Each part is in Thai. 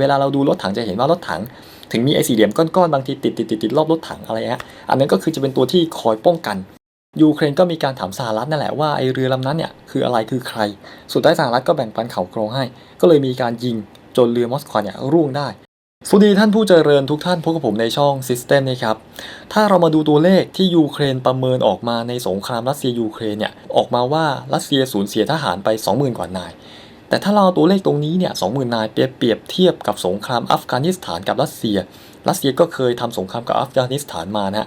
เวลาเราดูรถถังจะเห็นว่ารถถัง ถึงมีไอ้สี่เหลี่ยมก้อนๆบางทีติดติดติดติดรอบรถถังอะไรเงี้ยอันนั้นก็คือจะเป็นตัวที่คอยป้องกันยูเครนก็มีการถามสหรัฐนั่นแหละว่าไอเรือลำนั้นเนี่ยคืออะไรคือใคร สุดท้ายสหรัฐก็แบ่งปันเขาโครงให้ ก็เลยมีการยิงจนเรือมอสควาเนี่ยร่วงได้ สวัสดีท่านผู้เจริญทุกท่านพบกับผมในช่อง System นะครับ ถ้าเรามาดูตัวเลขที่ยูเครนประเมินออกมาในสงครามรัสเซียยูเครนเนี่ยออกมาว่ารัสเซียสูญเสียทหารไป 20,000 กว่านาย แต่ถ้าเราตัวเลขตรงนี้เนี่ย20,000นายเปรียบเปรียบเทียบกับสงครามอัฟกานิสถานกับรัสเซีย รัสเซียก็เคยทำสงครามกับอัฟกานิสถานมานะ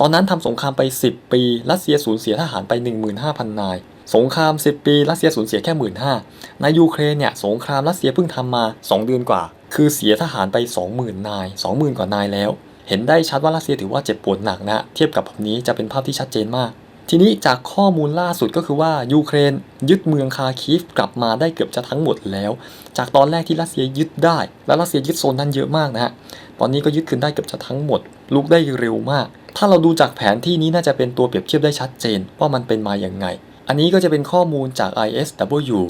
ตอนนั้นทำสงครามไป 10 ปี รัสเซียสูญเสียทหารไป 15,000 นาย สงคราม 10 ปี รัสเซียสูญเสียแค่15,000ในยูเครนเนี่ยสงครามรัสเซียเพิ่งทำมา 2 เดือนกว่า คือเสียทหารไป 20,000 นาย 20,000 กว่านายแล้ว เห็นได้ชัดว่ารัสเซียถือว่าเจ็บปวดหนักนะ เทียบกับแบบนี้จะเป็นภาพที่ชัดเจนมาก ทีนี้จากข้อมูลล่าสุดก็คือว่ายูเครนยึดเมืองคาคีฟกลับมาได้เกือบจะทั้งหมดแล้ว จากตอนแรกที่รัสเซียยึดได้ และรัสเซียยึดโซนนั้นเยอะมากนะฮะตอนนี้ก็ยึดคืนได้เกือบจะทั้งหมด ลุกได้เร็วมาก ถ้าเราดูจากแผนที่นี้น่าจะเป็นตัวเปรียบเทียบได้ชัดเจนว่ามันเป็นมาอย่างไง อันนี้ก็จะเป็นข้อมูลจาก ISW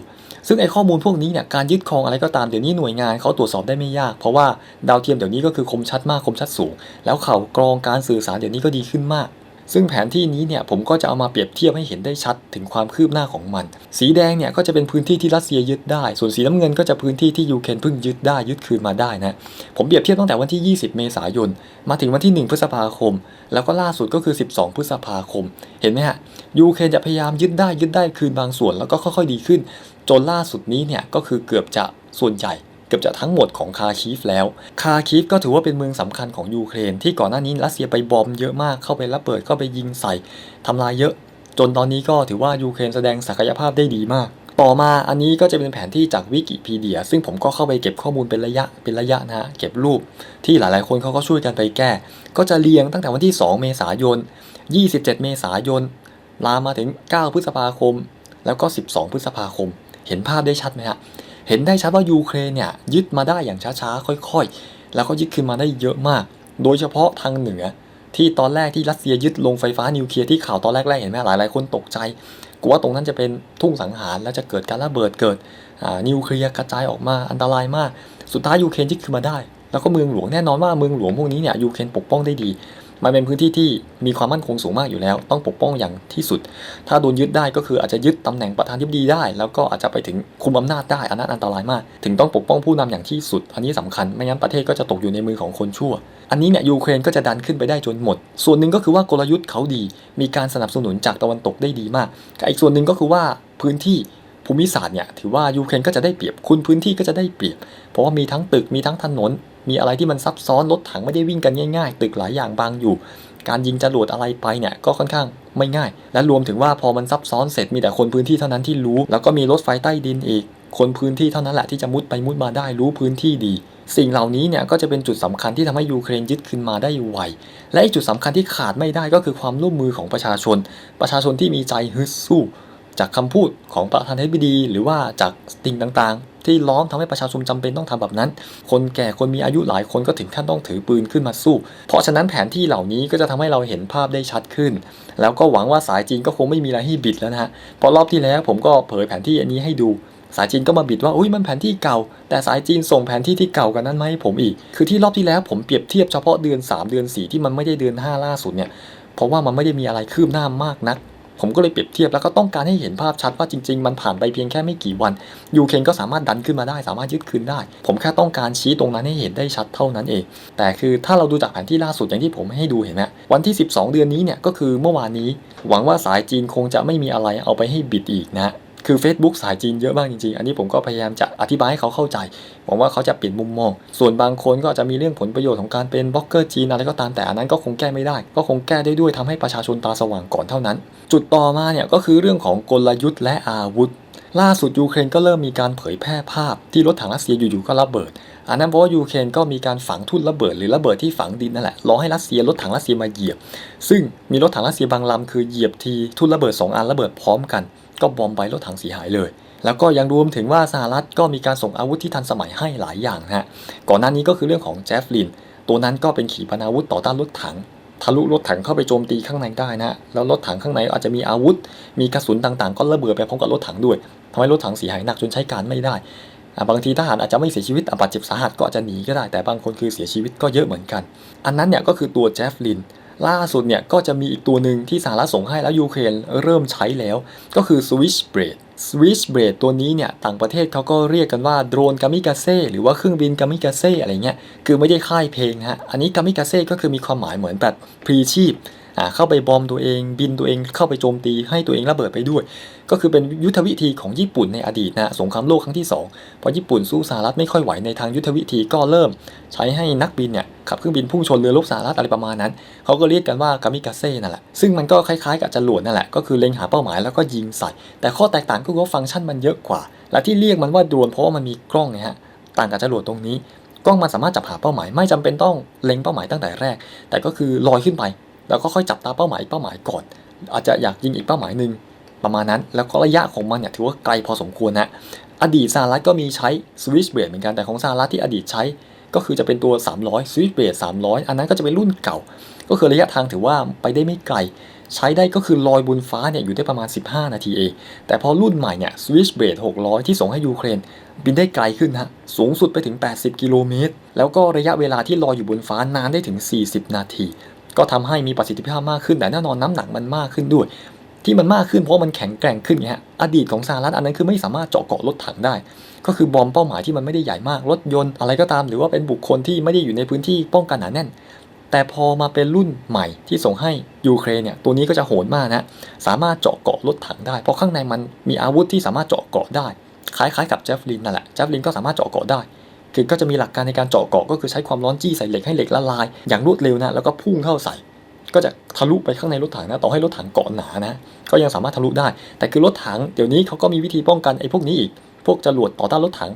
ซึ่งไอข้อมูลพวกนี้เนี่ยการยึดครองอะไรก็ตามเดี๋ยวนี้หน่วยงานเขาตรวจสอบได้ไม่ยาก เพราะว่าดาวเทียมเดี๋ยวนี้ก็คือคมชัดมากคมชัดสูง แล้วเข่ากรองการสื่อสารเดี๋ยวนี้ก็ดีขึ้นมาก ซึ่งแผนที่นี้เนี่ยผมก็จะเอามาเปรียบเทียบให้เห็นได้ชัดถึงความคืบหน้าของมัน สีแดงเนี่ยก็จะเป็นพื้นที่ที่รัสเซียยึดได้ ส่วนสีน้ำเงินก็จะพื้นที่ที่ยูเครนเพิ่งยึดได้ยึดคืนมาได้นะผมเปรียบเทียบตั้งแต่วันที่ 20 เมษายน มาถึงวันที่ 1 พฤษภาคม แล้วก็ล่าสุดก็คือ 12 พฤษภาคม เห็นไหมฮะยูเครนจะพยายามยึดได้ยึดได้คืนบางส่วน แล้วก็ค่อยๆ ดีขึ้น จนล่าสุดนี้เนี่ยก็คือเกือบจะส่วนใหญ่ กือบจะทั้งหมดของคาคีฟแล้ว คาคีฟก็ถือว่าเป็นเมืองสำคัญของยูเครน ที่ก่อนหน้านี้รัสเซียไปบอมเยอะมากเข้าไประเบิดเข้าไปยิงใส่ทำลายเยอะ จนตอนนี้ก็ถือว่ายูเครนแสดงศักยภาพได้ดีมากต่อมาอันนี้ก็จะเป็นแผนที่จากวิกิพีเดีย ซึ่งผมก็เข้าไปเก็บข้อมูลเป็นระยะเป็นระยะนะฮะเก็บรูป ที่หลายๆ คนเขาก็ช่วยกันไปแก้ ก็จะเรียงตั้งแต่วันที่ 2 เมษายน 27 เมษายน ลามมาถึง 9 พฤษภาคม แล้วก็ 12 พฤษภาคม เห็นภาพได้ชัดไหมฮะ เห็นได้ชัดว่ายูเครนเนี่ยยึดมาได้อย่างช้าๆ ค่อยๆ แล้วก็ยึดคืนมาได้เยอะมาก โดยเฉพาะทางเหนือ ที่ตอนแรกที่รัสเซียยึดโรงไฟฟ้านิวเคลียร์ที่ข่าวตอนแรกๆ เห็นไหมหลายๆ คนตกใจกลัวตรงนั้นจะเป็นทุ่งสังหารแล้วจะเกิดการระเบิดเกิดนิวเคลียร์กระจายออกมาอันตรายมาก สุดท้ายยูเครนยึดคืนมาได้ แล้วก็เมืองหลวงแน่นอนว่าเมืองหลวงพวกนี้เนี่ยยูเครนปกป้องได้ดี มันเป็นพื้นที่ที่มีความมั่นคงสูงมากอยู่แล้ว ต้องปกป้องอย่างที่สุด ถ้าโดนยึดได้ก็คืออาจจะยึดตำแหน่งประธานทิบดีได้ แล้วก็อาจจะไปถึงคุมอำนาจได้อันนั้นอันตรายมาก ถึงต้องปกป้องผู้นำอย่างที่สุด อันนี้สำคัญไม่งั้นประเทศก็จะตกอยู่ในมือของคนชั่ว อันนี้เนี่ยยูเครนก็จะดันขึ้นไปได้จนหมด ส่วนหนึ่งก็คือว่ากลยุทธ์เขาดี มีการสนับสนุนจากตะวันตกได้ดีมากกับอีกส่วนหนึ่งก็คือว่าพื้นที่ภูมิศาสตร์เนี่ยถือว่ายูเครนก็จะได้เปรียบคุณพื้นที่ก็จะได้เปรียบ เพราะว่ามีทั้งตึกมีทั้งถนน มีอะไรที่มันซับซ้อนรถถังไม่ได้วิ่งกันง่าย ๆ ตึกหลายอย่างบางอยู่ การยิงจรวดอะไรไปเนี่ยก็ค่อนข้างไม่ง่าย และรวมถึงว่าพอมันซับซ้อนเสร็จมีแต่คนพื้นที่เท่านั้นที่รู้ แล้วก็มีรถไฟใต้ดินอีก คนพื้นที่เท่านั้นแหละที่จะมุดไปมุดมาได้รู้พื้นที่ดี สิ่งเหล่านี้เนี่ยก็จะเป็นจุดสำคัญที่ทำให้ยูเครนยึดขึ้นมาได้ไวและอีกจุดสำคัญที่ขาดไม่ได้ก็คือความร่วมมือของประชาชน ประชาชนที่มีใจฮึดสู้ จากคำพูดของประธานาธิบดี หรือว่าจากสิ่งต่างๆ ที่ล้อมทำให้ประชาชนจำเป็นต้องทำแบบนั้น คนแก่คนมีอายุหลายคนก็ถึงขั้นต้องถือปืนขึ้นมาสู้ เพราะฉะนั้นแผนที่เหล่านี้ก็จะทำให้เราเห็นภาพได้ชัดขึ้น แล้วก็หวังว่าสายจีนก็คงไม่มีอะไรให้บิดแล้วนะฮะเพราะรอบที่แล้วผมก็เผยแผนที่อันนี้ให้ดูสายจีนก็มาบิดว่าอุ้ยมันแผนที่เก่า แต่สายจีนส่งแผนที่ที่เก่ากันนั้นมาให้ผมอีก คือที่รอบที่แล้วผมเปรียบเทียบเฉพาะเดือน 3 เดือน 4 ที่มันไม่ได้เดือน 5 ล่าสุดเนี่ย เพราะว่ามันไม่ได้มีอะไรคืบหน้ามากนัก ผมก็เลยเปรียบเทียบแล้วก็ต้องการให้เห็นภาพชัดว่าจริง ๆ มันผ่านไปเพียงแค่ไม่กี่วันยูเครนก็สามารถดันขึ้นมาได้ สามารถยึดคืนได้ ผมแค่ต้องการชี้ตรงนั้นให้เห็นได้ชัดเท่านั้นเอง แต่คือถ้าเราดูจากแผนที่ล่าสุดอย่างที่ผมให้ดูเห็นไหมวันที่ 12 เดือนนี้เนี่ยก็คือเมื่อวานนี้ หวังว่าสายจีนคงจะไม่มีอะไรเอาไปให้บิดอีกนะ คือ Facebook สายจีนเยอะมากจริงๆ อันนี้ผมก็พยายามจะอธิบายให้เขาเข้าใจหวังว่าเขาจะเปลี่ยนมุมมอง ส่วนบางคนก็จะมีเรื่องผลประโยชน์ของการเป็นบล็อกเกอร์จีนอะไรก็ตามแต่อันนั้นก็คงแก้ไม่ได้ ก็คงแก้ได้ด้วยทำให้ประชาชนตาสว่างก่อนเท่านั้น จุดต่อมาเนี่ยก็คือเรื่องของกลยุทธ์และอาวุธ ล่าสุดยูเครนก็เริ่มมีการเผยแพร่ภาพ ที่รถถังรัสเซียอยู่ๆก็ระเบิดอันนั้นเพราะว่ายูเครนก็มีการฝังทุ่นระเบิดหรือระเบิดที่ฝังดินนั่นแหละรอให้รัสเซียรถถังรัสเซียมาเหยียบ ซึ่งมีรถถังรัสเซียบางลำคือเหยียบทีทุ่นระเบิดสองอันระเบิดพร้อมกัน ก็บอมไปรถถังเสียหายเลย แล้วก็ยังรวมถึงว่าสหรัฐก็มีการส่งอาวุธที่ทันสมัยให้หลายอย่างนะฮะก่อนหน้านี้ก็คือเรื่องของแจฟลิน ตัวนั้นก็เป็นขีปนาวุธต่อต้านรถถัง ทะลุรถถังเข้าไปโจมตีข้างในได้นะแล้วรถถังข้างในอาจจะมีอาวุธ มีกระสุนต่างๆ ก็ระเบิดไปพร้อมกับรถถังด้วยทำให้รถถังเสียหายหนักจนใช้การไม่ได้บางทีทหารอาจจะไม่เสียชีวิตบาดเจ็บสาหัสก็อาจจะหนีก็ได้แต่บางคนคือเสียชีวิตก็เยอะเหมือนกัน อันนั้นเนี่ยก็คือตัวแจฟลิน ล่าสุดเนี่ยก็จะมีอีกตัวหนึ่งที่สหรัฐส่งให้แล้วยูเครนเริ่มใช้แล้ว ก็คือ Switchblade Switchblade ตัวนี้เนี่ยต่างประเทศเขาก็เรียกกันว่าโดรนกามิกาเซ่หรือว่าเครื่องบินกามิกาเซ่อะไรเงี้ยคือไม่ได้ค่ายเพลงฮะอันนี้กามิกาเซ่ก็คือมีความหมายเหมือนแบบพรีชีพ เข้าไปบอมตัวเอง บินตัวเองเข้าไปโจมตีให้ตัวเองระเบิดไปด้วย ก็คือเป็นยุทธวิธีของญี่ปุ่นในอดีตนะสงครามโลกครั้งที่สองพอญี่ปุ่นสู้สหรัฐไม่ค่อยไหวในทางยุทธวิธีก็เริ่ม ใช้ให้นักบินเนี่ยขับเครื่องบินพุ่งชนเรือรบสหรัฐอะไรประมาณนั้น เขาก็เรียกกันว่ากามิกาเซ่นั่นแหละ ซึ่งมันก็คล้ายๆกับจรวดนั่นแหละ ก็คือเล็งหาเป้าหมายแล้วก็ยิงใส่ แต่ข้อแตกต่างก็คือว่าฟังก์ชันมันเยอะกว่า และที่เรียกมันว่าโดรนเพราะว่ามันมีกล้องไงฮะ ต่างกับจรวดตรงนี้ กล้องมันสามารถจับหาเป้าหมาย ไม่จำเป็นต้องเล็งเป้าหมายตั้งแต่แรก แต่ก็คือลอยขึ้นไป แล้วก็ค่อยจับตาเป้าหมายอีกเป้าหมายก่อน อาจจะอยากยิงอีกเป้าหมายหนึ่งประมาณนั้น แล้วก็ระยะของมันเนี่ยถือว่าไกลพอสมควรนะอดีตสหรัฐก็มีใช้ Swiss Blade เหมือนกันแต่ของสหรัฐที่อดีตใช้ก็คือจะเป็นตัว 300 Swiss Blade 300 อันนั้นก็จะเป็นรุ่นเก่า ก็คือระยะทางถือว่าไปได้ไม่ไกล ใช้ได้ก็คือลอยบนฟ้าเนี่ยอยู่ได้ประมาณ 15 นาทีเอง แต่พอรุ่นใหม่เนี่ย Swiss Blade 600 ที่ส่งให้ยูเครน บินได้ไกลขึ้นฮะ สูงสุดไปถึง 80 กิโลเมตร แล้วก็ระยะเวลาที่ลอยอยู่บนฟ้านานได้ถึง 40 นาที ก็ทำให้มีประสิทธิภาพมากขึ้นแต่แน่นอนน้ำหนักมันมากขึ้นด้วย ที่มันมากขึ้นเพราะมันแข็งแกร่งขึ้นไงฮะอดีตของสหรัฐอันนั้นคือไม่สามารถเจาะเกาะรถถังได้ ก็คือบอมเป้าหมายที่มันไม่ได้ใหญ่มากรถยนต์อะไรก็ตาม หรือว่าเป็นบุคคลที่ไม่ได้อยู่ในพื้นที่ป้องกันหนาแน่น แต่พอมาเป็นรุ่นใหม่ที่ส่งให้ยูเครนเนี่ยตัวนี้ก็จะโหดมากนะสามารถเจาะเกาะรถถังได้ เพราะข้างในมันมีอาวุธที่สามารถเจาะเกาะได้คล้ายๆกับเจฟลินนั่นแหละเจฟลินก็สามารถเจาะเกาะได้ คือก็จะมีหลักการในการเจาะเกาะก็คือใช้ความร้อนจี้ใส่เหล็กให้เหล็กละลาย อย่างรวดเร็วนะแล้วก็พุ่งเข้าใส่ ก็จะทะลุไปข้างในรถถังนะต่อให้รถถังเกาะหนานะ ก็ยังสามารถทะลุได้ แต่คือรถถังเดี๋ยวนี้เขาก็มีวิธีป้องกันไอ้พวกนี้อีก พวกจรวดต่อต้านรถถัง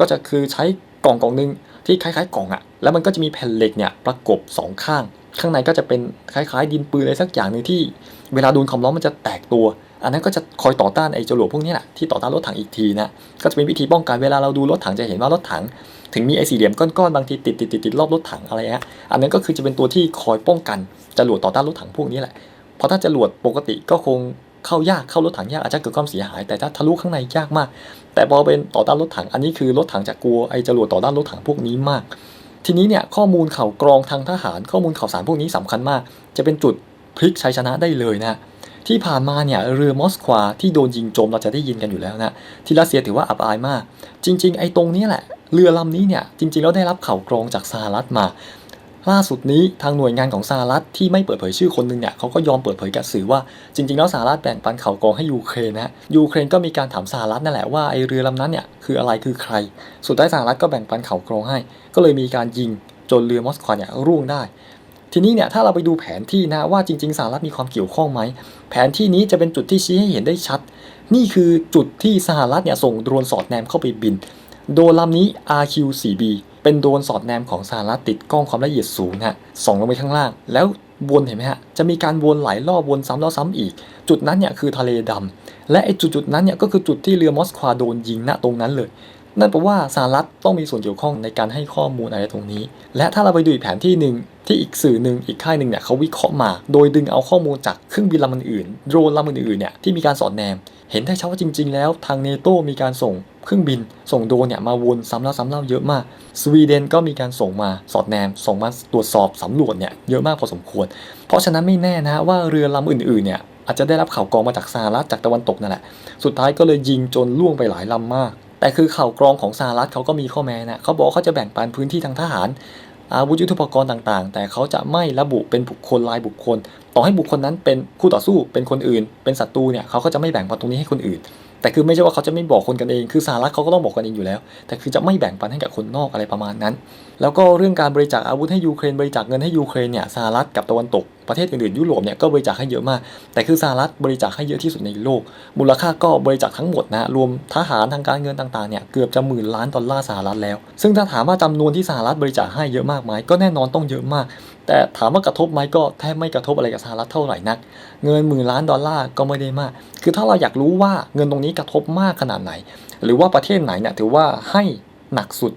ก็จะคือใช้กล่องกล่องหนึ่งที่คล้ายๆกล่องอะแล้วมันก็จะมีแผ่นเหล็กเนี่ยประกบสองข้าง ข้างในก็จะเป็นคล้ายๆ ดินปืนอะไรสักอย่างหนึ่งที่ เวลาโดนความร้อนมันจะแตกตัวอันนั้นก็จะคอยต่อต้านไอ้จรวดพวกนี้แหละที่ต่อต้านรถถังอีกทีนะก็จะเป็นวิธีป้องกันเวลาเราดูรถถังจะเห็นว่ารถถัง ถึงมีไอ้สี่เหลี่ยมก้อนๆบางทีติดติดติดติดรอบรถถังอะไรฮะอันนั้นก็คือจะเป็นตัวที่คอยป้องกันจรวดต่อต้านรถถังพวกนี้แหละเพราะถ้าจรวดปกติก็คงเข้ายากเข้ารถถังยากอาจจะเกิดความเสียหาย แต่ถ้าทะลุข้างในยากมาก แต่พอเป็นต่อต้านรถถังอันนี้คือรถถังจะกลัวไอ้จรวดต่อต้านรถถังพวกนี้มาก ทีนี้เนี่ยข้อมูลข่าวกรองทางทหาร ข้อมูลข่าวสารพวกนี้สำคัญมาก จะเป็นจุดพลิกชัยชนะได้เลยนะ ที่ผ่านมาเนี่ยเรือมอสควาที่โดนยิงโจมเราจะได้ยินกันอยู่แล้วนะที่รัสเซียถือว่าอับอายมาก จริง ๆ ไอ้ตรงนี้แหละ เรือลำนี้เนี่ยจริง ๆ แล้วได้รับข่าวกรองจากสหรัฐมาล่าสุดนี้ทางหน่วยงานของสหรัฐที่ไม่เปิดเผยชื่อคนหนึ่งเนี่ยเขาก็ยอมเปิดเผยกับสื่อว่าจริง ๆ แล้วสหรัฐแบ่งปันข่าวกรองให้ยูเครนนะยูเครนก็มีการถามสหรัฐนั่นแหละว่าไอเรือลำนั้นเนี่ยคืออะไรคือใคร สุดท้ายสหรัฐก็แบ่งปันข่าวกรองให้ ก็เลยมีการยิงจนเรือมอสควาเนี่ยร่วงได้ ทีนี้เนี่ยถ้าเราไปดูแผนที่นะว่าจริง ๆสหรัฐมีความเกี่ยวข้องไหมแผนที่นี้จะเป็นจุดที่ชี้ให้เห็นได้ชัด นี่คือจุดที่สหรัฐเนี่ยส่งโดรนสอดแนมเข้าไปบิน โดรนลำนี้ RQ-4B เป็นโดรนสอดแนมของสหรัฐติดกล้องความละเอียดสูงฮะส่องลงไปข้างล่าง แล้ววนเห็นไหมฮะจะมีการวนหลายรอบวนซ้ำแล้วซ้ำอีก จุดนั้นเนี่ยคือทะเลดำและไอ้จุดๆนั้นเนี่ยก็คือจุดที่เรือมอสควาโดนยิงณตรงนั้นเลย นั่นแปลว่าสหรัฐต้องมีส่วนเกี่ยวข้องในการให้ข้อมูลอะไรตรงนี้ และถ้าเราไปดูอีกแผนที่หนึ่งที่อีกสื่อหนึ่งอีกค่ายหนึ่งเนี่ยเขาวิเคราะห์มา โดยดึงเอาข้อมูลจากเครื่องบินลำอื่นโดรนลำอื่นๆเนี่ยที่มีการสอดแนม เห็นได้ชัดว่าจริง ๆ แล้วทางเนโตมีการส่งเครื่องบิน ส่งโดรนเนี่ยมาวนซ้ำแล้วซ้ำเล่าเยอะมาก สวีเดนก็มีการส่งมาสอดแนม ส่งมาตรวจสอบสำรวจเนี่ยเยอะมากพอสมควร เพราะฉะนั้นไม่แน่นะว่าเรือลำอื่นๆเนี่ยอาจจะได้รับข่าวกรองมาจากสหรัฐจากตะวันตกนั่นแหละ สุดท้ายก็เลยยิงจนล่วงไปหลายลำมาก แต่คือข่าวกรองของสหรัฐเขาก็มีข้อแม้นะเขาบอกเขาจะแบ่งปันพื้นที่ทางทหาร อาวุธยุทโธปกรณ์ต่างๆ แต่เขาจะไม่ระบุเป็นบุคคลรายบุคคล ต่อให้บุคคลนั้นเป็นคู่ต่อสู้เป็นคนอื่น เป็นศัตรูเนี่ยเขาก็จะไม่แบ่งปันตรงนี้ให้คนอื่น แต่คือไม่ใช่ว่าเขาจะไม่บอกคนกันเอง คือสหรัฐเขาก็ต้องบอกกันเองอยู่แล้ว แต่คือจะไม่แบ่งปันให้กับคนนอกอะไรประมาณนั้น แล้วก็เรื่องการบริจาคอาวุธให้ยูเครนบริจาคเงินให้ยูเครนเนี่ยสหรัฐกับตะวันตกประเทศอื่นๆยุโรปเนี่ยก็บริจาคให้เยอะมาก แต่คือสหรัฐบริจาคให้เยอะที่สุดในโลก มูลค่าก็บริจาคทั้งหมดนะรวมทหารทางการเงินต่างๆเนี่ยเกือบจะหมื่นล้านดอลลาร์สหรัฐแล้ว ซึ่งถ้าถามว่าจำนวนที่สหรัฐบริจาคให้เยอะมากไหมก็แน่นอนต้องเยอะมาก แต่ถามว่ากระทบไหมก็แทบไม่กระทบอะไรกับสหรัฐเท่าไหร่นัก เงินหมื่นล้านดอลลาร์ก็ไม่ได้มาก คือถ้าเราอยากรู้ว่าเงินตรงนี้กระทบมากขนาดไหน หรือว่าประเทศไหนเนี่ยถือว่าให้หนักสุด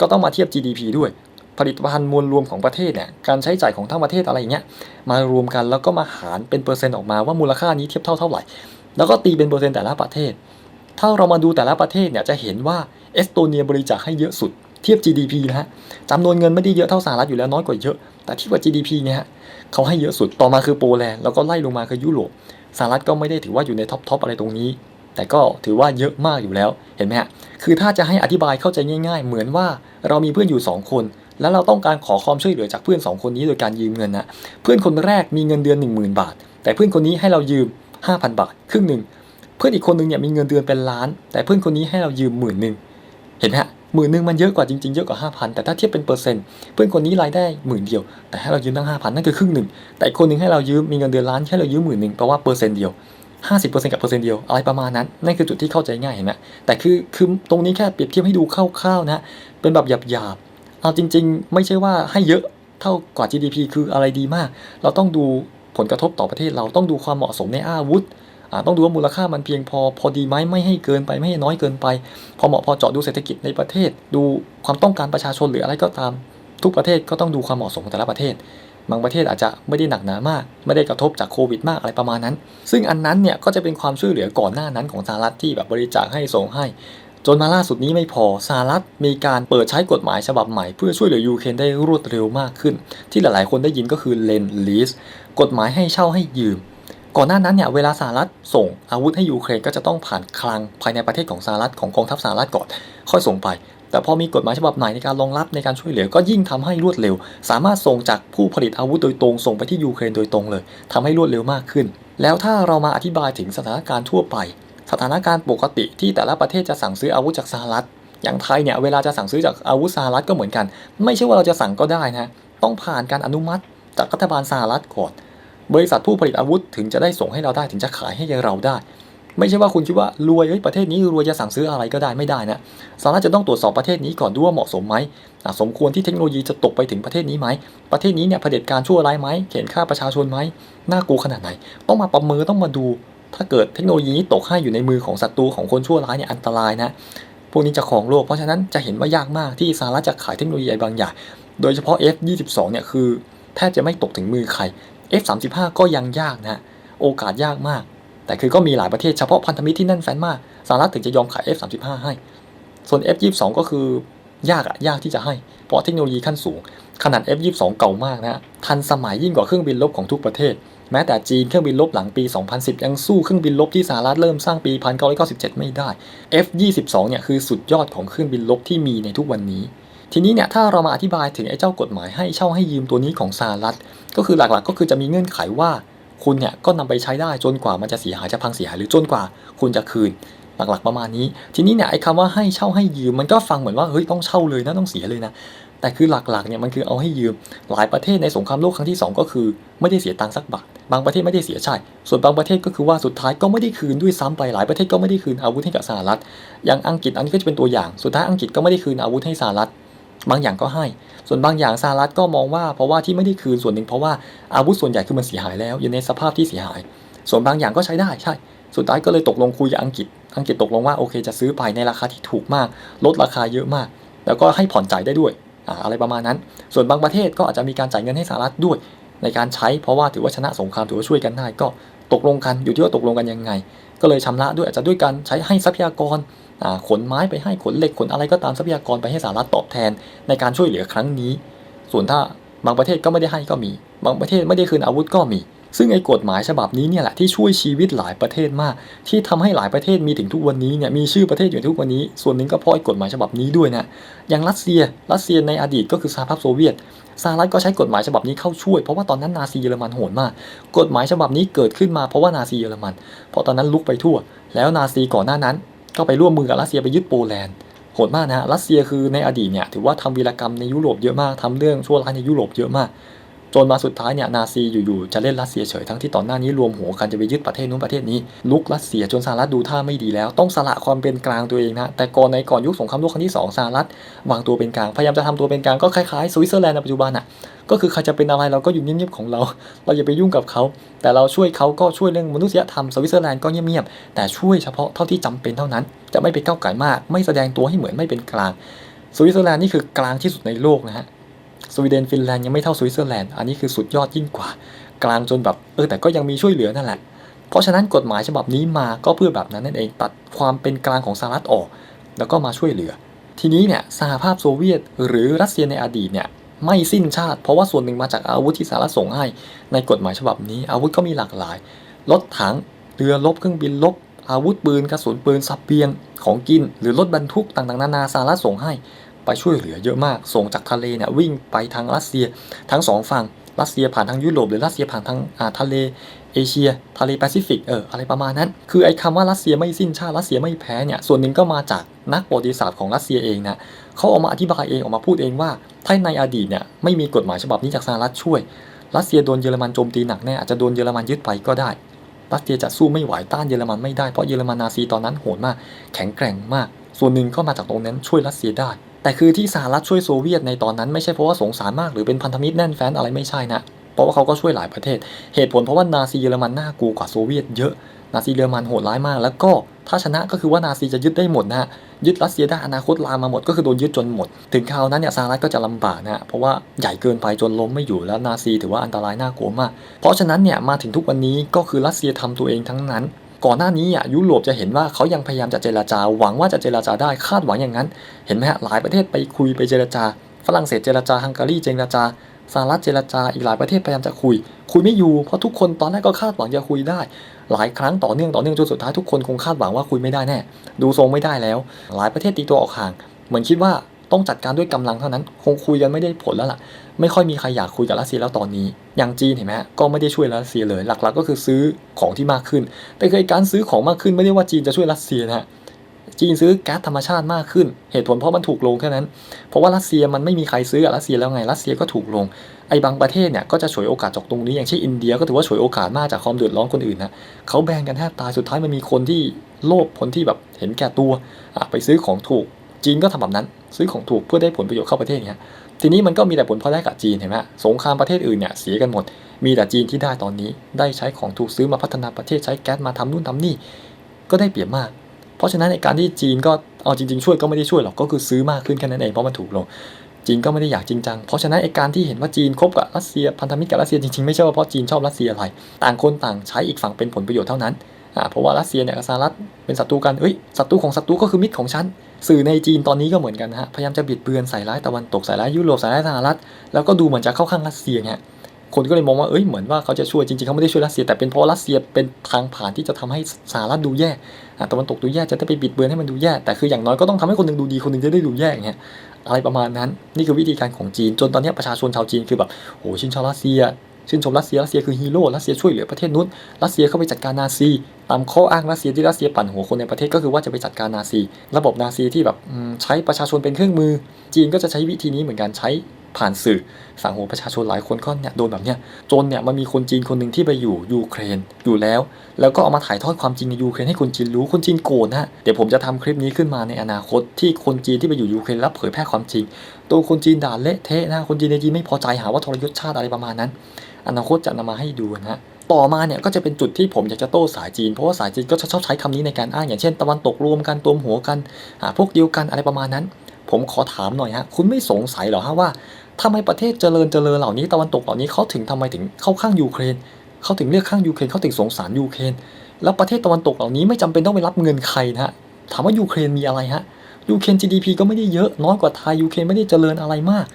ก็ต้องมาเทียบ GDP ด้วย ผลิตภัณฑ์มวลรวมของประเทศเนี่ย การใช้จ่ายของทั้งประเทศอะไรเงี้ย มารวมกันแล้วก็มาหารเป็นเปอร์เซ็นต์ออกมาว่ามูลค่านี้เทียบเท่าเท่าไหร่ แล้วก็ตีเป็นเปอร์เซ็นต์แต่ละประเทศ ถ้าเรามาดูแต่ละประเทศเนี่ยจะเห็นว่าเอสโตเนียบริจาคให้เยอะสุด เทียบ GDP นะฮะจำนวนเงินไม่ได้เยอะเท่าสหรัฐอยู่แล้วน้อยกว่าเยอะ แต่เทียบกับ GDP เนี่ยฮะเขาให้เยอะสุดต่อมาคือโปแลนด์แล้วก็ไล่ลงมาคือยุโรปสหรัฐก็ไม่ได้ถือว่าอยู่ในท็อปทอปอะไรตรงนี้ แต่ก็ถือว่าเยอะมากอยู่แล้วเห็นไหมฮะคือถ้าจะให้อธิบายเข้าใจง่าย ๆ เหมือนว่าเรามีเพื่อนอยู่ 2 คนแล้วเราต้องการขอความช่วยเหลือจากเพื่อน 2 คนนี้โดยการยืมเงินนะเพื่อนคนแรกมีเงินเดือน 10,000 บาท แต่เพื่อนคนนี้ให้เรายืม 5,000 บาท ครึ่งหนึ่งเพื่อนอีกคนนึงเนี่ยมีเงินเดือนเป็นล้าน แต่เพื่อนคนนี้ให้เรายืมหมื่นหนึ่งเห็นไหมฮะ หมื่นหนึ่งมันเยอะกว่าจริงๆ เยอะกว่า5,000แต่ถ้าเทียบเป็นเปอร์เซ็นต์เพื่อนคนนี้รายได้หมื่นเดียว แต่ให้เรายืมตั้ง5,000นั่นคือครึ่งหนึ่ง แต่คนหนึ่งให้เรายืมมีเงินเดือนล้านให้เรายืมหมื่นหนึ่งแปลว่าเปอร์เซ็นต์เดียว50%กับเปอร์เซ็นต์เดียวอะไรประมาณนั้นนั่นคือจุดที่เข้าใจง่ายเห็นไหมแต่คือคือตรงนี้แค่เปรียบเทียบให้ดูคร่าวๆนะเป็นแบบหยาบๆเอาจริง ๆ ไม่ใช่ว่าให้เยอะเท่ากว่า GDP คืออะไรดีมาก เราต้องดูผลกระทบต่อประเทศเราต้องดูความเหมาะสมในอาวุธ ต้องดูว่ามูลค่ามันเพียงพอพอดีไหมไม่ให้เกินไปไม่ให้น้อยเกินไป พอเหมาะพอเจาะดูเศรษฐกิจในประเทศ ดูความต้องการประชาชนหรืออะไรก็ตาม ทุกประเทศก็ต้องดูความเหมาะสมของแต่ละประเทศ บางประเทศอาจจะไม่ได้หนักหนามาก ไม่ได้กระทบจากโควิดมากอะไรประมาณนั้น ซึ่งอันนั้นเนี่ยก็จะเป็นความช่วยเหลือก่อนหน้านั้นของสหรัฐที่แบบบริจาคให้ส่งให้จนมาล่าสุดนี้ไม่พอสหรัฐมีการเปิดใช้กฎหมายฉบับใหม่เพื่อช่วยเหลือยูเครนได้รวดเร็วมากขึ้น ที่หลายๆ คนได้ยินก็คือเลนลีสกฎหมายให้เช่าให้ยืม ก่อนหน้านั้นเนี่ยเวลาสหรัฐส่งอาวุธให้ยูเครนก็จะต้องผ่านคลังภายในประเทศของสหรัฐของกองทัพสหรัฐก่อนค่อยส่งไป แต่พอมีกฎหมายฉบับใหม่ในการรองรับในการช่วยเหลือก็ยิ่งทำให้รวดเร็ว สามารถส่งจากผู้ผลิตอาวุธโดยตรงส่งไปที่ยูเครนโดยตรงเลยทำให้รวดเร็วมากขึ้น แล้วถ้าเรามาอธิบายถึงสถานการณ์ทั่วไป สถานการณ์ปกติที่แต่ละประเทศจะสั่งซื้ออาวุธจากสหรัฐ อย่างไทยเนี่ยเวลาจะสั่งซื้อจากอาวุธสหรัฐก็เหมือนกัน ไม่ใช่ว่าเราจะสั่งก็ได้นะต้องผ่านการอนุมัติจากรัฐบาลสหรัฐก่อน บริษัทผู้ผลิตอาวุธถึงจะได้ส่งให้เราได้ถึงจะขายให้เราได้ ไม่ใช่ว่าคุณคิดว่ารวยเฮ้ยประเทศนี้รวยจะสั่งซื้ออะไรก็ได้ไม่ได้นะสหรัฐจะต้องตรวจสอบประเทศนี้ก่อนด้วยว่าเหมาะสมไหมสมควรที่เทคโนโลยีจะตกไปถึงประเทศนี้ไหมประเทศนี้เนี่ยเผด็จการชั่วร้ายไหมเข็นฆ่าประชาชนไหมน่ากลัวขนาดไหน ต้องมาประเมินต้องมาดู ถ้าเกิดเทคโนโลยีนี้ตกให้อยู่ในมือของศัตรูของคนชั่วร้ายเนี่ยอันตรายนะพวกนี้จะครองโลกเพราะฉะนั้นจะเห็นว่ายากมากที่สหรัฐจะขายเทคโนโลยีบางอย่างโดยเฉพาะ F22 เนี่ยคือแทบจะไม่ตกถึงมือใคร F35 ก็ยังยากนะโอกาสยากมาก แต่คือก็มีหลายประเทศเฉพาะพันธมิตรที่แน่นแฟ้นมากสหรัฐถึงจะยอมขาย F35 ให้ ส่วน F22 ก็คือยากอะยากที่จะให้ เพราะเทคโนโลยีขั้นสูง ขนาด F22 เก่ามากนะทันสมัยยิ่งกว่าเครื่องบินรบของทุกประเทศ แม้แต่จีนเครื่องบินรบหลังปี 2010 ยังสู้เครื่องบินรบที่สหรัฐเริ่มสร้างปี 1997 ไม่ได้ F22 เนี่ยคือสุดยอดของเครื่องบินรบที่มีในทุกวันนี้ ทีนี้เนี่ยถ้าเรามาอธิบายถึงไอ้เจ้ากฎหมายให้เช่าให้ยืมตัวนี้ของสหรัฐ ก็คือหลักๆ ก็คือจะมีเงื่อนไขว่าคุณเนี่ยก็นำไปใช้ได้จนกว่ามันจะเสียหายจะพังเสียหายหรือจนกว่าคุณจะคืนหลักๆประมาณนี้ ทีนี้เนี่ยไอ้คำว่าให้เช่าให้ยืมมันก็ฟังเหมือนว่าเฮ้ยต้องเช่าเลยนะต้องเสียเลยนะแต่คือหลักๆเนี่ยมันคือเอาให้ยืมหลายประเทศในสงครามโลกครั้งที่ 2 ก็คือไม่ได้เสียตังค์สักบาทบางประเทศไม่ได้เสียใช่ส่วนบางประเทศก็คือว่าสุดท้ายก็ไม่ได้คืนด้วยซ้ำไปหลายประเทศก็ไม่ได้คืนอาวุธให้กับสหรัฐอย่างอังกฤษอันนี้ก็จะเป็นตัวอย่าง สุดท้ายอังกฤษก็ไม่ได้คืนอาวุธให้สหรัฐ บางอย่างก็ให้ ส่วนบางอย่างสหรัฐก็มองว่าเพราะว่าที่ไม่ได้คืนส่วนหนึ่งเพราะว่าอาวุธส่วนใหญ่คือมันเสียหายแล้ว อยู่ในสภาพที่เสียหาย ส่วนบางอย่างก็ใช้ได้ใช่ สุดท้ายก็เลยตกลงคุยกับอังกฤษ อังกฤษตกลงว่าโอเคจะซื้อไปในราคาที่ถูกมาก ลดราคาเยอะมาก แล้วก็ให้ผ่อนจ่ายได้ด้วยออะไรประมาณนั้น ส่วนบางประเทศก็อาจจะมีการจ่ายเงินให้สหรัฐด้วย ในการใช้เพราะว่าถือว่าชนะสงครามถือว่าช่วยกันได้ก็ตกลงกันอยู่ที่ว่าตกลงกันยังไง ก็เลยชำระด้วยอาจจะด้วยการใช้ให้ทรัพยากรขนไม้ไปให้ขนเหล็กขนอะไรก็ตามทรัพยากรไปให้สหรัฐตอบแทนในการช่วยเหลือครั้งนี้ ส่วนถ้าบางประเทศก็ไม่ได้ให้ก็มี บางประเทศไม่ได้คืนอาวุธก็มี ซึ่งไอ้กฎหมายฉบับนี้เนี่ยแหละที่ช่วยชีวิตหลายประเทศมาก ที่ทำให้หลายประเทศมีถึงทุกวันนี้เนี่ยมีชื่อประเทศอยู่ทุกวันนี้ ส่วนหนึ่งก็เพราะไอ้กฎหมายฉบับนี้ด้วยนะอย่างรัสเซียรัสเซียในอดีตก็คือสหภาพโซเวียต สหรัฐก็ใช้กฎหมายฉบับนี้เข้าช่วยเพราะว่าตอนนั้นนาซีเยอรมันโหดมาก กฎหมายฉบับนี้เกิดขึ้นมาเพราะว่านาซีเยอรมัน เพราะตอนนั้นลุกไปทั่ว แล้วนาซีก่อนหน้านั้น ก็ไปร่วมมือกับรัสเซียไปยึดโปแลนด์โหดมากนะฮะรัสเซียคือในอดีตเนี่ยถือว่าทำวีรกรรมในยุโรปเยอะมากทำเรื่องชั่วร้ายในยุโรปเยอะมาก จนมาสุดท้ายเนี่ยนาซีอยู่ๆจะเล่นรัสเซียเฉยทั้งที่ตอนหน้านี้รวมหัวกันจะไปยึดประเทศนู้นประเทศนี้ลุกรัสเซียจนสหรัฐดูท่าไม่ดีแล้ว ต้องสละความเป็นกลางตัวเองนะแต่ก่อนในก่อนยุคสงครามโลกครั้งที่สองสหรัฐวางตัวเป็นกลางพยายามจะทำตัวเป็นกลางก็คล้ายๆสวิตเซอร์แลนด์ในปัจจุบันอะก็คือใครจะเป็นอะไรเราก็อยู่เงียบๆของเรา เราอย่าไปยุ่งกับเขา แต่เราช่วยเขาก็ช่วยเรื่องมนุษยธรรมสวิตเซอร์แลนด์ก็เงียบๆแต่ช่วยเฉพาะเท่าที่จำเป็นเท่านั้น จะไม่ไปก้าวไก่มาก ไม่แสดงตัวให้เหมือนไม่เป็นกลางสวิตเซอร์แลนด์นี่คือกลางที่สุดในโลกนะฮะ สวีเดนฟินแลนด์ยังไม่เท่าสวิตเซอร์แลนด์อันนี้คือสุดยอดยิ่งกว่า กลางจนแบบเออแต่ก็ยังมีช่วยเหลือนั่นแหละ เพราะฉะนั้นกฎหมายฉบับนี้มาก็เพื่อแบบนั้นนั่นเองตัดความเป็นกลางของสหรัฐออก แล้วก็มาช่วยเหลือ ทีนี้เนี่ยสหภาพโซเวียต หรือรัสเซียในอดีตเนี่ยไม่สิ้นชาติ เพราะว่าส่วนหนึ่งมาจากอาวุธที่สหรัฐส่งให้ ในกฎหมายฉบับนี้ อาวุธก็มีหลากหลายรถถังเรือรบเครื่องบินรบอาวุธปืนกระสุนปืนสับเปียงของกิน หรือรถบรรทุกต่างๆนานาสหรัฐส่งให้ ไปช่วยเหลือเยอะมาก ส่งจากทะเลเนี่ยวิ่งไปทางรัสเซียทั้งสองฝั่งรัสเซียผ่านทางยุโรปหรือรัสเซียผ่านทางทะเลเอเชีย ทะเลแปซิฟิกเอออะไรประมาณนั้น คือไอ้คำว่ารัสเซียไม่สิ้นชาติรัสเซียไม่แพ้เนี่ยส่วนหนึ่งก็มาจากนักประวัติศาสตร์ของรัสเซียเองนะเขาออกมาอธิบายเองออกมาพูดเองว่าถ้าในอดีตเนี่ยไม่มีกฎหมายฉบับนี้จากสหรัฐช่วย รัสเซียโดนเยอรมันโจมตีหนักแน่อาจจะโดนเยอรมันยึดไปก็ได้ รัสเซียจะสู้ไม่ไหวต้านเยอรมันไม่ได้เพราะเยอรมันนาซีตอนนั้นโหดมาก แข็งแกร่งมาก ส่วนหนึ่งก็มาจากตรงนั้นช่วยรัสเซียได้ แต่คือที่สหรัฐช่วยโซเวียตในตอนนั้นไม่ใช่เพราะว่าสงสารมากหรือเป็นพันธมิตรแน่นแฟ้นอะไรไม่ใช่นะ เพราะว่าเขาก็ช่วยหลายประเทศ เหตุผลเพราะว่านาซีเยอรมันน่ากลัวกว่าโซเวียตเยอะ นาซีเยอรมันโหดร้ายมาก แล้วก็ถ้าชนะก็คือว่านาซีจะยึดได้หมดนะยึดรัสเซียได้อนาคตลามมาหมดก็คือโดนยึดจนหมด ถึงคราวนั้นเนี่ยสหรัฐก็จะลำบากนะเพราะว่าใหญ่เกินไปจนล้มไม่อยู่แล้วนาซีถือว่าอันตรายน่ากลัวมาก เพราะฉะนั้นเนี่ยมาถึงทุกวันนี้ก็คือรัสเซียทำตัวเองทั้งนั้น ก่อนหน้านี้อะยุโรปจะเห็นว่าเขายังพยายามจะเจรจา หวังว่าจะเจรจาได้คาดหวังอย่างนั้น เห็นไหมฮะหลายประเทศไปคุยไปเจรจา ฝรั่งเศสเจรจาฮังการีเจรจาสหรัฐเจรจาอีกหลายประเทศพยายามจะคุย คุยไม่อยู่เพราะทุกคนตอนแรกก็คาดหวังจะคุยได้ หลายครั้งต่อเนื่องต่อเนื่องจนสุดท้ายทุกคนคงคาดหวังว่าคุยไม่ได้แน่ ดูทรงไม่ได้แล้ว หลายประเทศตีตัวออกห่าง เหมือนคิดว่า ต้องจัดการด้วยกำลังเท่านั้น คงคุยกันไม่ได้ผลแล้วล่ะ ไม่ค่อยมีใครอยากคุยกับรัสเซียแล้วตอนนี้ อย่างจีนเห็นไหมก็ไม่ได้ช่วยรัสเซียเลย หลักๆ ก็คือซื้อของที่มากขึ้น แต่เคยการซื้อของมากขึ้นไม่ได้ว่าจีนจะช่วยรัสเซียนะฮะจีนซื้อแก๊สธรรมชาติมากขึ้น เหตุผลเพราะมันถูกลงแค่นั้น เพราะว่ารัสเซียมันไม่มีใครซื้อกับรัสเซียแล้วไง รัสเซียก็ถูกลง ไอ้บางประเทศเนี่ยก็จะฉวยโอกาสจากตรงนี้ อย่างเช่นอินเดียก็ถือว่าฉวยโอกาสมากจากความเดือดร้อนคนอื่นนะเขาแบ่งกันแทบตาย สุดท้ายมันมีคนที่โลภคนที่แบบเห็นแก่ตัว ไปซื้อของถูก จีนก็ทำแบบนั้น ซื้อของถูกเพื่อได้ผลประโยชน์เข้าประเทศเนี้ยทีนี้มันก็มีแต่ผลพอได้กับจีนเห็นไหมสงครามประเทศอื่นเนี่ยเสียกันหมด มีแต่จีนที่ได้ตอนนี้ ได้ใช้ของถูกซื้อมาพัฒนาประเทศใช้แก๊สมาทำนู่นทำนี่ ก็ได้เปรียบมาก เพราะฉะนั้นในการที่จีนก็เอาจริงๆช่วยก็ไม่ได้ช่วยหรอกก็คือซื้อมากขึ้นแค่นั้นเองเพราะมันถูกลงจีนก็ไม่ได้อยากจริงจัง เพราะฉะนั้นไอการที่เห็นว่าจีนคบกับรัสเซียพันธมิตรกับรัสเซียจริงๆไม่ใช่ว่าเพราะจีนชอบรัสเซียอะไร ต่างคนต่างใช้อีกฝั่งเป็นผลประโยชน์เท่านั้น เพราะว่ารัสเซียเนี่ยกับสหรัฐเป็นศัตรูกันเอ้ยศัตรูของศัตรูก็คือมิตรของฉันสื่อในจีนตอนนี้ก็เหมือนกันนะฮะพยายามจะบิดเบือนใส่ร้ายตะวันตกใส่ร้ายยุโรปใส่ร้ายสหรัฐแล้วก็ดูเหมือนจะเข้าข้างรัสเซียเนี่ยคนก็เลยมองว่าเอ้ยเหมือนว่าเขาจะช่วยจริงๆเขาไม่ได้ช่วยรัสเซีย แต่เป็นเพราะรัสเซียเป็นทางผ่านที่จะทำให้สหรัฐดูแย่อะตะวันตกดูแย่จะได้ไปบิดเบือนให้มันดูแย่แต่คืออย่างน้อยก็ต้องทำให้คนหนึงดูดีคนหนึงจะได้ดูแย่อย่างเงี้ยอะไรประมาณนั้น นี่คือวิธีการของจีนจนตอนนี้ประชาชนชาวจีนคือแบบโอ้ชื่นชอบรัสเซีย ชื่นชมรัสเซียรัสเซียคือฮีโร่รัสเซียช่วยเหลือประเทศนู้นรัสเซียเข้าไปจัดการนาซี ตามข้ออ้างรัสเซียที่รัสเซียปั่นหัวคนในประเทศก็คือว่าจะไปจัดการนาซี ระบบนาซีที่แบบใช้ประชาชนเป็นเครื่องมือ จีนก็จะใช้วิธีนี้เหมือนกันใช้ผ่านสื่อสั่งหัวประชาชนหลายคนก็เนี่ยโดนแบบเนี้ยจนเนี่ยมันมีคนจีนคนหนึ่งที่ไปอยู่ยูเครนอยู่แล้ว แล้วก็เอามาถ่ายทอดความจริงในยูเครนให้คนจีนรู้คนจีนโกรธนะเดี๋ยวผมจะทำคลิปนี้ขึ้นมาในอนาคตที่คนจีนที่ไปอยู่ยูเครนแล้วเผยแพร่ความจริง ตัวคนจีนด่าเละเทะนะคนจีนในจีนไม่พอใจหาว่าทรยศชาติอะไรประมาณนั้น อนาคตจะนำมาให้ดูนะฮะต่อมาเนี่ยก็จะเป็นจุดที่ผมอยากจะโต้สายจีน เพราะว่าสายจีนก็ชอบใช้คำนี้ในการอ้างอย่างเช่น ตะวันตกรวมกันตัวมหัวกันพวกเดียวกันอะไรประมาณนั้น ผมขอถามหน่อยฮะคุณไม่สงสัยเหรอฮะว่าทำไมประเทศเจริญเจริญเหล่านี้ตะวันตกเหล่านี้เขาถึงทำไมถึงเข้าข้างยูเครนเขาถึงเลือกข้างยูเครนเขาถึงสงสารยูเครนแล้วประเทศตะวันตกเหล่านี้ไม่จำเป็นต้องไปรับเงินใครนะฮะถามว่ายูเครนมีอะไรฮะยูเครน GDP ก็ไม่ได้เยอะน้อยกว่าไทยยูเครนไม่ได้เจริญอะไรมาก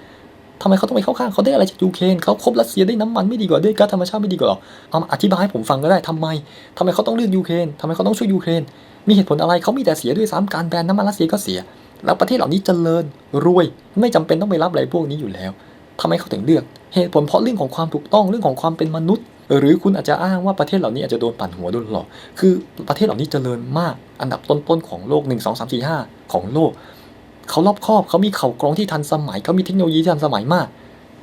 ทำไมเขาต้องไปเข้าข้างเขาได้อะไรจากยูเครนเขาคบรัสเซียได้น้ำมันไม่ดีกว่าได้ก๊าซธรรมชาติไม่ดีกว่าหรอเอามาอธิบายให้ผมฟังก็ได้ทำไมทำไมเขาต้องเลือกยูเครนทำไมเขาต้องช่วยยูเครน มีเหตุผลอะไรเขามีแต่เสียด้วยซ้ำการแบนน้ำมันรัสเซียก็เสีย แล้วประเทศเหล่านี้เจริญรวย ไม่จำเป็นต้องไปรับอะไรพวกนี้อยู่แล้วทำไมเขาถึงเลือก เหตุผลเพราะเรื่องของความถูกต้องเรื่องของความเป็นมนุษย์ หรือคุณอาจจะอ้างว่าประเทศเหล่านี้อาจจะโดนปั่นหัวโดนหลอกคือประเทศเหล่านี้เจริญมาก อันดับต้นๆของโลก 1 2 3 4 5 ของโลก เขารอบคอบเขามีเข่ากรองที่ทันสมัยเขามีเทคโนโลยีที่ทันสมัยมาก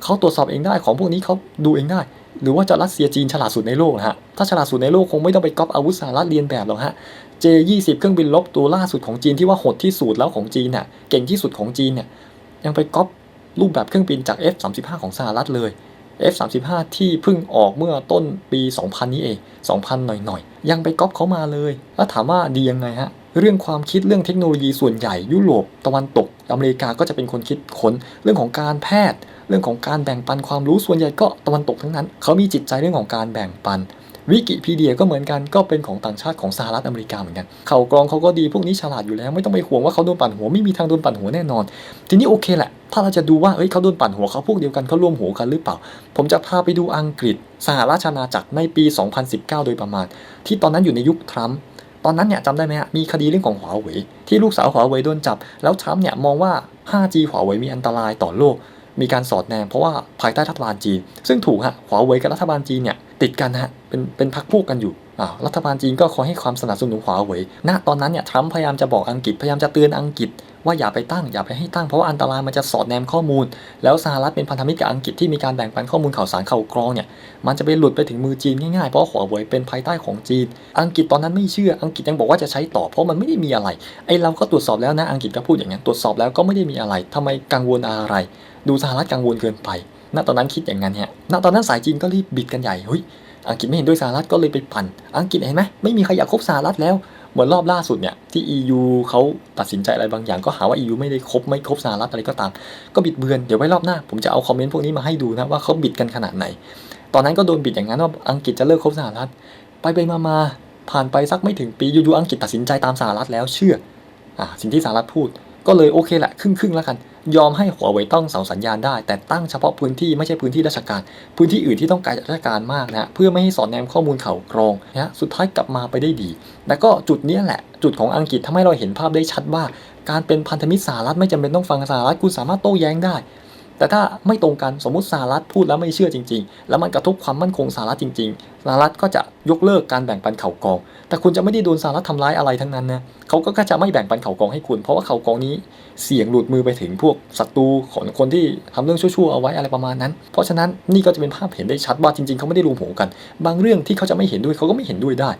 เขาตรวจสอบเองได้ของพวกนี้เขาดูเองได้ หรือว่าจะรัสเซียจีนฉลาดสุดในโลกนะฮะถ้าฉลาดสุดในโลกคงไม่ต้องไปก๊อปอาวุธสหรัฐเรียนแบบหรอกฮะ J20 เครื่องบินรบตัวล่าสุดของจีนที่ว่าโหดที่สุดแล้วของจีนเนี่ยเก่งที่สุดของจีนเนี่ยยังไปก๊อปรูปแบบเครื่องบินจาก F35 ของสหรัฐเลย F35 ที่เพิ่งออกเมื่อต้นปี 2000 นี้เอง 2000 หน่อยๆ ยังไปก๊อปเขามาเลย แล้วถามว่าดียังไงฮะ เรื่องความคิดเรื่องเทคโนโลยีส่วนใหญ่ยุโรปตะวันตกอเมริกาก็จะเป็นคนคิดค้นเรื่องของการแพทย์ เรื่องของการแบ่งปันความรู้ส่วนใหญ่ก็ตะวันตกทั้งนั้น เขามีจิตใจเรื่องของการแบ่งปันวิกิพีเดียก็เหมือนกันก็เป็นของต่างชาติของสหรัฐอเมริกาเหมือนกันเข่ากรองเขาก็ดีพวกนี้ฉลาดอยู่แล้วไม่ต้องไปห่วงว่าเขาโดนปั่นหัวไม่มีทางโดนปั่นหัวแน่นอน ทีนี้โอเคแหละ ถ้าเราจะดูว่าเอ้ยเขาโดนปั่นหัวเขาพวกเดียวกันเขาร่วมหัวกันหรือเปล่า ผมจะพาไปดูอังกฤษ สหราชอาณาจักรในปี 2019 โดยประมาณ ที่ตอนนั้นอยู่ในยุคทรัมป์ ตอนนั้นเนี่ยจำได้ไหมฮะมีคดีเรื่องของหัวเว่ยที่ลูกสาวหัวเว่ยโดนจับ แล้วทรัมป์เนี่ยมองว่า 5G หัวเว่ยมีอันตรายต่อโลก มีการสอดแนมเพราะว่าภายใต้รัฐบาลจีน ซึ่งถูกฮะหัวเว่ยกับรัฐบาลจีนเนี่ยติดกันฮะเป็นเป็นพักพวกกันอยู่อ่ารัฐบาลจีนก็คอยให้ความสนับสนุนหัวเว่ยณตอนนั้นเนี่ยทรัมป์พยายามจะบอกอังกฤษพยายามจะเตือนอังกฤษ ว่าอย่าไปตั้งอย่าไปให้ตั้งเพราะว่าอันตรายมันจะสอดแนมข้อมูล แล้วสหรัฐเป็นพันธมิตรกับอังกฤษที่มีการแบ่งปันข้อมูลข่าวสารข่าวกรองเนี่ยมันจะไปหลุดไปถึงมือจีนง่ายๆเพราะหัวเว่ยเป็นภายใต้ของจีน อังกฤษตอนนั้นไม่เชื่ออังกฤษยังบอกว่าจะใช้ต่อเพราะมันไม่ได้มีอะไรไอเราก็ตรวจสอบแล้วนะอังกฤษก็พูดอย่างนั้นตรวจสอบแล้วก็ไม่ได้มีอะไรทำไมกังวลอะไร ดูสหรัฐกังวลเกินไปณตอนนั้นคิดอย่างนั้นฮะณตอนนั้นสายจีนก็รีบบิดกันใหญ่เฮ้ยอังกฤษไม่เห็นด้วยสหรัฐก็เลยไปปั่น อังกฤษเห็นไหมไม่มีใครอยากคบสหรัฐแล้ว เหมือนรอบล่าสุดเนี่ยที่ EU เขาตัดสินใจอะไรบางอย่างก็หาว่า EU ไม่ได้ครบไม่ครบสหรัฐอะไรก็ตาม ก็บิดเบือนเดี๋ยวไว้รอบหน้า ผมจะเอาคอมเมนต์พวกนี้มาให้ดูนะว่าเขาบิดกันขนาดไหน ตอนนั้นก็โดนบิดอย่างนั้นว่าอังกฤษจะเลิกคบสหรัฐ ไปไปมามาผ่านไปสักไม่ถึงปีอยู่ๆอังกฤษตัดสินใจตามสหรัฐแล้วเชื่ออ่าสิ่งที่สหรัฐพูด ก็เลยโอเคแหละครึ่งครึ่งแล้วกัน ยอมให้หัวเว่ยต้องเสาสัญญาณได้ แต่ตั้งเฉพาะพื้นที่ไม่ใช่พื้นที่ราชการ พื้นที่อื่นที่ต้องการราชการมากนะเพื่อไม่ให้สอดแนมข้อมูลข่าวกรองนะสุดท้ายกลับมาไปได้ดี แล้วก็จุดนี้แหละ จุดของอังกฤษทำให้เราเห็นภาพได้ชัดว่า การเป็นพันธมิตรสหรัฐไม่จำเป็นต้องฟังสหรัฐคุณสามารถโต้แย้งได้ แต่ถ้าไม่ตรงกันสมมุติสหรัฐพูดแล้วไม่เชื่อจริง ๆ แล้วมันกระทบความมั่นคงสหรัฐจริงๆสหรัฐก็จะยกเลิกการแบ่งปันเข่ากอง แต่คุณจะไม่ได้โดนสหรัฐทำร้ายอะไรทั้งนั้นนะเขาก็จะไม่แบ่งปันเข่ากองให้คุณ เพราะว่าเข่ากองนี้เสี่ยงหลุดมือไปถึงพวกศัตรูของคนที่ทำเรื่องชั่วๆเอาไว้อะไรประมาณนั้น เพราะฉะนั้นนี่ก็จะเป็นภาพเห็นได้ชัดว่าจริงๆเขาไม่ได้รวมหัวกัน บางเรื่องที่เขาจะไม่เห็นด้วยเขาก็ไม่เห็นด้วยได้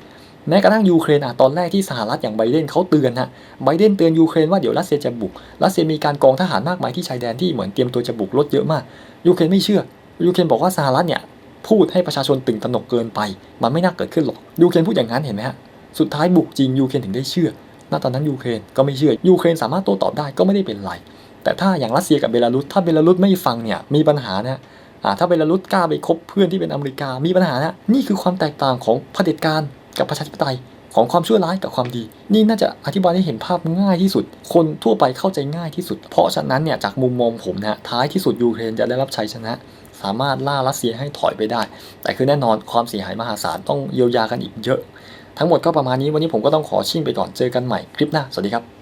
แม้กระทั่งยูเครนอะตอนแรกที่สหรัฐอย่างไบเดนเขาเตือนฮะไบเดนเตือนยูเครนว่าเดี๋ยวรัสเซียจะบุกรัสเซียมีการกองทหารมากมายที่ชายแดนที่เหมือนเตรียมตัวจะบุกรถเยอะมากยูเครนไม่เชื่อยูเครนบอกว่าสหรัฐเนี่ยพูดให้ประชาชนตื่นตระหนกเกินไป มันไม่น่าเกิดขึ้นหรอกยูเครนพูดอย่างนั้นเห็นไหมฮะสุดท้ายบุกจริงยูเครนถึงได้เชื่อณตอนนั้นยูเครนก็ไม่เชื่อยูเครนสามารถโต้ตอบได้ก็ไม่ได้เป็นไร แต่ถ้าอย่างรัสเซียกับเบลารุสถ้าเบลารุสไม่ฟังเนี่ยมีปัญหานะอ่าถ้าเบลารุสกล้าไปคบเพื่อนที่เป็นอเมริกามีปัญหานะนี่คือความแตกต่างของเผด็จการ กับประชาธิปไตยของความชั่วร้ายกับความดี นี่น่าจะอธิบายให้เห็นภาพง่ายที่สุด คนทั่วไปเข้าใจง่ายที่สุด เพราะฉะนั้นเนี่ยจากมุมมองผมนะท้ายที่สุดยูเครนจะได้รับชัยชนะ สามารถล่ารัสเซียให้ถอยไปได้ แต่คือแน่นอนความเสียหายมหาศาลต้องเยียวยากันอีกเยอะ ทั้งหมดก็ประมาณนี้วันนี้ผมก็ต้องขอชิ่งไปก่อนเจอกันใหม่คลิปหน้าสวัสดีครับ